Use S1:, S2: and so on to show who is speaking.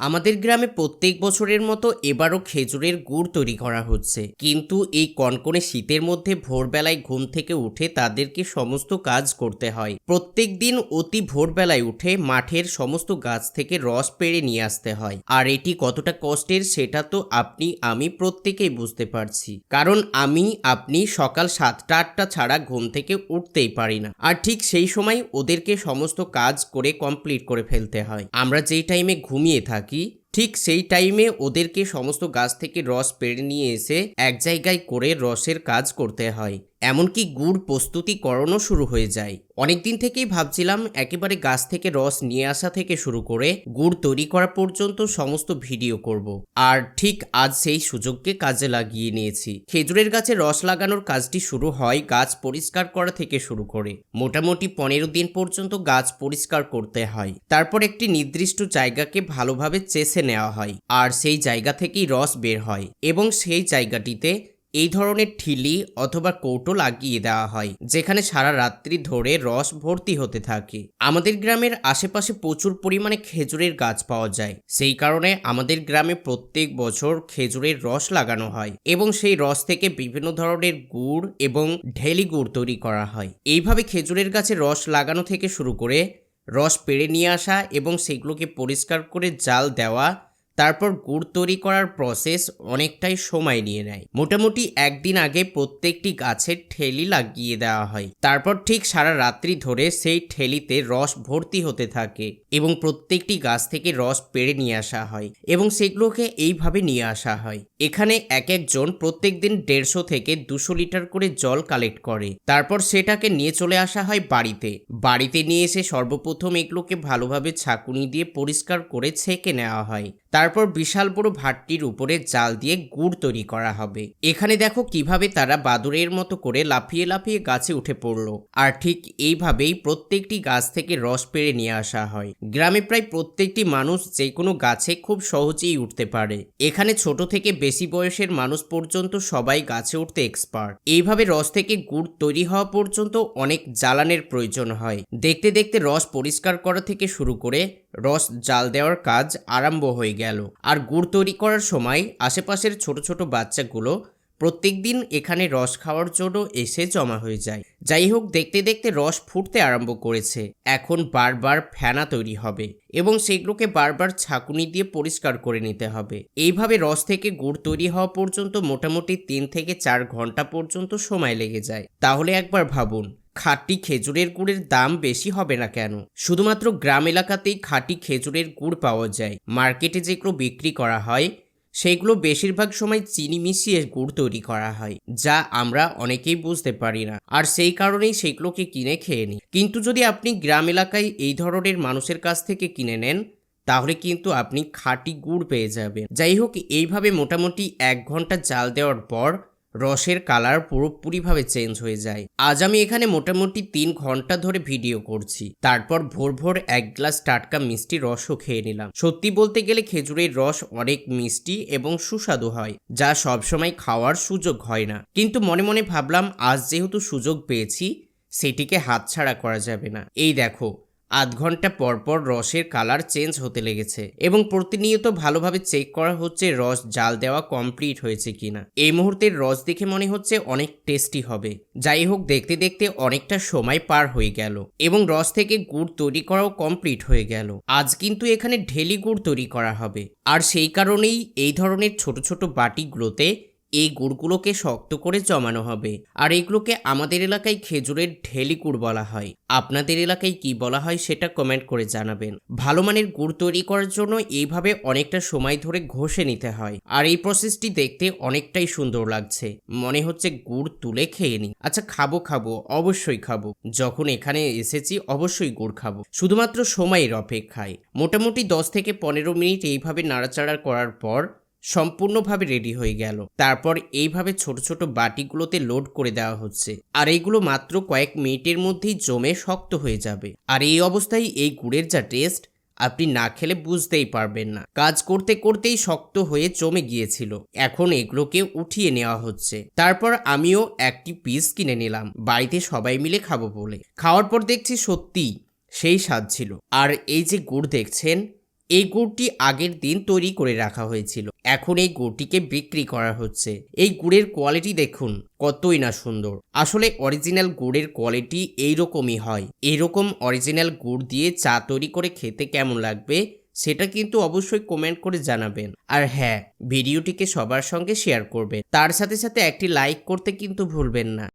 S1: আমাদের গ্রামে প্রত্যেক বছরের মতো এবারও খেজুরের গুড় তৈরি করা হচ্ছে। কিন্তু এই কনকনে শীতের মধ্যে ভোরবেলায় ঘুম থেকে উঠে তাদেরকে সমস্ত কাজ করতে হয়। প্রত্যেক দিন অতি ভোরবেলায় উঠে মাঠের সমস্ত গাছ থেকে রস পেড়ে নিয়ে আসতে হয়। আর এটি কতটা কষ্টের সেটা তো আপনি, আমি প্রত্যেকেই বুঝতে পারছি। কারণ আমি, আপনি সকাল সাতটা, আটটা ছাড়া ঘুম থেকে উঠতেই পারি না। আর ঠিক সেই সময় ওদেরকে সমস্ত কাজ করে কমপ্লিট করে ফেলতে হয়। আমরা যেই টাইমে ঘুমিয়ে থাকি ঠিক সেই টাইমে ওদেরকে সমস্ত গাছ থেকে রস পেড়ে নিয়ে এসে এক জায়গায় করে রসের কাজ করতে হয়। এমনকি গুড় প্রস্তুতিকরণও শুরু হয়ে যায়। অনেকদিন থেকেই ভাবছিলাম একেবারে গাছ থেকে রস নিয়ে আসা থেকে শুরু করে গুড় তৈরি করা পর্যন্ত সমস্ত ভিডিও করব। আর ঠিক আজ সেই সুযোগকে কাজে লাগিয়ে নিয়েছি। খেজুরের গাছে রস লাগানোর কাজটি শুরু হয় গাছ পরিষ্কার করা থেকে শুরু করে। মোটামুটি পনেরো দিন পর্যন্ত গাছ পরিষ্কার করতে হয়। তারপর একটি নির্দিষ্ট জায়গাকে ভালোভাবে চেষে নেওয়া হয়। আর সেই জায়গা থেকেই রস বের হয়। এবং সেই জায়গাটিতে এই ধরনের ঠিলি অথবা কৌটো লাগিয়ে দেওয়া হয়, যেখানে সারা রাত্রি ধরে রস ভর্তি হতে থাকে। আমাদের গ্রামের আশেপাশে প্রচুর পরিমাণে খেজুরের গাছ পাওয়া যায়। সেই কারণে আমাদের গ্রামে প্রত্যেক বছর খেজুরের রস লাগানো হয় এবং সেই রস থেকে বিভিন্ন ধরনের গুড় এবং ঢেলি গুড় তৈরি করা হয়। এইভাবে খেজুরের গাছে রস লাগানো থেকে শুরু করে রস পেড়ে নিয়ে আসা এবং সেগুলোকে পরিষ্কার করে জাল দেওয়া তারপর গুড় তৈরি করার প্রসেস অনেকটাই সময় নিয়ে নেয়। মোটামুটি একদিন আগে প্রত্যেকটি গাছের ঠেলি লাগিয়ে দেওয়া হয়। তারপর ঠিক সারা রাত্রি ধরে সেই ঠেলিতে রস ভর্তি হতে থাকে এবং প্রত্যেকটি গাছ থেকে রস পেড়ে নিয়ে আসা হয় এবং সেগুলোকে এইভাবে নিয়ে আসা হয়। এখানে এক একজন প্রত্যেক দিন দেড়শো থেকে দুশো লিটার করে জল কালেক্ট করে। তারপর সেটাকে নিয়ে চলে আসা হয় বাড়িতে। বাড়িতে নিয়ে এসে সর্বপ্রথম এগুলোকে ভালোভাবে ছাকুনি দিয়ে পরিষ্কার করে ছেঁকে নেওয়া হয়। তারপর বিশাল বড় ভাটটির উপরে জাল দিয়ে গুড় তৈরি করা হবে। এখানে দেখো কীভাবে তারা বাদুরের মতো করে লাফিয়ে লাফিয়ে গাছে উঠে পড়ল। আর ঠিক এইভাবেই প্রত্যেকটি গাছ থেকে রস পেড়ে নিয়ে আসা হয়। গ্রামে প্রায় প্রত্যেকটি মানুষ যে কোনো গাছে খুব সহজেই উঠতে পারে। এখানে ছোট থেকে বেশি বয়সের মানুষ পর্যন্ত সবাই গাছে উঠতে এক্সপার্ট এইভাবে রস থেকে গুড় তৈরি হওয়া পর্যন্ত অনেক জ্বালানের প্রয়োজন হয়। দেখতে দেখতে রস পরিষ্কার করা থেকে শুরু করে রস জাল দেওয়ার কাজ আরম্ভ হয়ে গেল। আর গুড় তৈরি করার সময় আশেপাশের ছোট ছোট বাচ্চাগুলো প্রত্যেক দিন এখানে রস খাওয়ার জন্য এসে জমা হয়ে যায়। যাই হোক, দেখতে দেখতে রস ফুটতে আরম্ভ করেছে। এখন বারবার ফেনা তৈরি হবে এবং সেগুলোকে বারবার ছাকুনি দিয়ে পরিষ্কার করে নিতে হবে। এইভাবে রস থেকে গুড় তৈরি হওয়া পর্যন্ত মোটামুটি তিন থেকে চার ঘণ্টা পর্যন্ত সময় লেগে যায়। তাহলে একবার ভাবুন খাঁটি খেজুরের গুড়ের দাম বেশি হবে না কেন? শুধুমাত্র গ্রাম এলাকাতেই খাঁটি খেজুরের গুড় পাওয়া যায়। মার্কেটে যেগুলো বিক্রি করা হয়, সেগুলো বেশিরভাগ সময় চিনি মিশিয়ে গুড় তৈরি করা হয়, যা আমরা অনেকেই বুঝতে পারি না। আর সেই কারণেই সেগুলোকে কিনে খেয়ে নিই। কিন্তু যদি আপনি গ্রাম এলাকায় এই ধরনের মানুষের কাছ থেকে কিনে নেন, তাহলে কিন্তু আপনি খাঁটি গুড় পেয়ে যাবেন। যাই হোক, এইভাবে মোটামুটি এক ঘণ্টা জাল দেওয়ার পর রসের কালার পুরোপুরিভাবে চেঞ্জ হয়ে যায়। আজ আমি এখানে মোটামুটি তিন ঘণ্টা ধরে ভিডিও করছি। তারপর ভোর ভোর এক গ্লাস টাটকা মিষ্টি রসও খেয়ে নিলাম। সত্যি বলতে গেলে খেজুরের রস অনেক মিষ্টি এবং সুস্বাদু হয়, যা সবসময় খাওয়ার সুযোগ হয় না। কিন্তু মনে মনে ভাবলাম, আজ যেহেতু সুযোগ পেয়েছি, সেটিকে হাতছাড়া করা যাবে না। এই দেখো আধ ঘণ্টা পর পর রসের কালার চেঞ্জ হতে লেগেছে এবং প্রতিনিয়ত ভালোভাবে চেক করা হচ্ছে রস জাল দেওয়া কমপ্লিট হয়েছে কিনা। এই মুহূর্তের রস দেখে মনে হচ্ছে অনেক টেস্টি হবে। যাই হোক, দেখতে দেখতে অনেকটা সময় পার হয়ে গেল এবং রস থেকে গুড় তৈরি করাও কমপ্লিট হয়ে গেল। আজ কিন্তু এখানে ঢেলি গুড় তৈরি করা হবে। আর সেই কারণেই এই ধরনের ছোট ছোট বাটিগুলোতে এই গুড়গুলোকে শক্ত করে জমানো হবে। আর এগুলোকে আমাদের এলাকায় খেজুরের ঢেলি গুড় বলা হয়। আপনাদের এলাকায় কি বলা হয় সেটা কমেন্ট করে জানাবেন। ভালো মানের গুড় তৈরি করার জন্য এইভাবে অনেকটা সময় ধরে ঘষে নিতে হয়। আর এই প্রসেসটি দেখতে অনেকটাই সুন্দর লাগছে। মনে হচ্ছে গুড় তুলে খেয়ে নি। আচ্ছা খাব খাব, অবশ্যই খাব। যখন এখানে এসেছি, অবশ্যই গুড় খাব। শুধুমাত্র সময়ের অপেক্ষায়। মোটামুটি দশ থেকে পনেরো মিনিট এইভাবে নাড়াচাড়া করার পর সম্পূর্ণভাবে রেডি হয়ে গেল। তারপর এইভাবে ছোট ছোট বাটিগুলোতে লোড করে দেওয়া হচ্ছে। আর এইগুলো মাত্র কয়েক মিনিটের মধ্যেই জমে শক্ত হয়ে যাবে। আর এই অবস্থায় এই গুড়ের যা টেস্ট আপনি না খেলে বুঝতেই পারবেন না। কাজ করতে করতেই শক্ত হয়ে জমে গিয়েছিল। এখন এগুলোকে উঠিয়ে নেওয়া হচ্ছে। তারপর আমিও একটি পিস কিনে নিলাম। বাড়িতে সবাই মিলে খাব বলে। খাওয়ার পর দেখছি সত্যি সেই স্বাদ ছিল। আর এই যে গুড় দেখছেন এই গুড়টি আগের দিন তৈরি করে রাখা হয়েছিল। এখন এই গুড়টিকে বিক্রি করা হচ্ছে। এই গুড়ের কোয়ালিটি দেখুন, কতই না সুন্দর। আসলে অরিজিনাল গুড়ের কোয়ালিটি এইরকমই হয়। এরকম অরিজিনাল গুড় দিয়ে চা তৈরি করে খেতে কেমন লাগবে, সেটা কিন্তু অবশ্যই কমেন্ট করে জানাবেন। আর হ্যাঁ ভিডিওটিকে সবার সঙ্গে শেয়ার করবেন। তার সাথে সাথে একটি লাইক করতে কিন্তু ভুলবেন না।